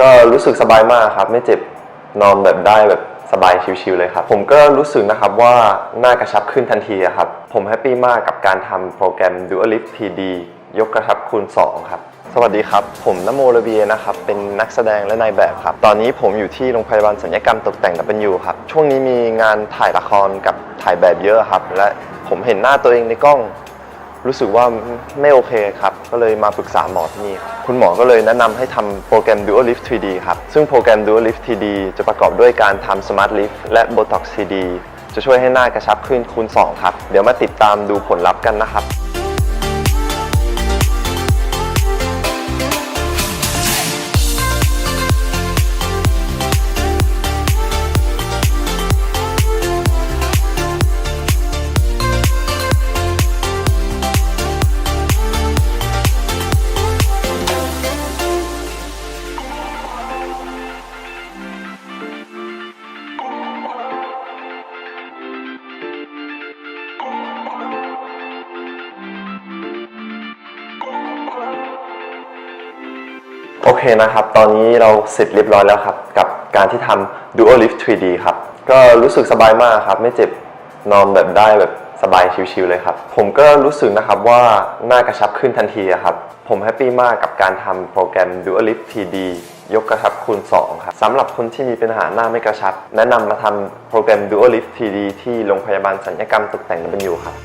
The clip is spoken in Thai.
ก็รู้สึกสบายมากครับไม่เจ็บนอนแบบได้แบบสบายชิวๆเลยครับ ผมก็รู้สึกนะครับว่าหน้ากระชับขึ้นทันทีครับ ผมแฮปปี้มากกับการทำโปรแกรม Dualist 3D ยกกระชับคูณ 2 ครับ สวัสดีครับ ผมนโมระเบียนะครับ เป็นนักแสดงและนายแบบครับ ตอนนี้ผมอยู่ที่โรงพยาบาลสัญญกรรมตกแต่ง W ครับ ช่วงนี้มีงานถ่ายละครกับถ่ายแบบเยอะครับ และผมเห็นหน้าตัวเองในกล้อง รู้สึกว่าไม่โอเคครับ ก็เลยมาปรึกษาหมอที่นี่ครับคุณหมอก็เลยแนะนำให้ทำโปรแกรม Dual Lift 3D ครับ ซึ่งโปรแกรม Dual Lift 3D จะประกอบด้วยการทำ Smart Lift และ Botox 3D จะช่วยให้หน้ากระชับขึ้นคูณ 2 ครับ เดี๋ยวมาติดตามดูผลลัพธ์กันนะครับ เคนะครับ ตอนนี้เราเสร็จเรียบร้อยแล้วครับ กับการที่ทำ Dual Lift 3D ครับ ก็รู้สึกสบายมากครับ ไม่เจ็บนอนแบบได้แบบสบายชิวๆเลยครับ ผมก็รู้สึกนะครับว่าหน้ากระชับขึ้นทันทีครับ ผมแฮปปี้มากกับการทำโปรแกรม Dual Lift 3D ยกกระชับคูณ 2 ครับสำหรับคนที่มีปัญหาหน้าไม่กระชับ แนะนำมาทำโปรแกรม Dual Lift 3D ที่โรงพยาบาลสัญญกรรมตกแต่งเป็นอยู่ครับ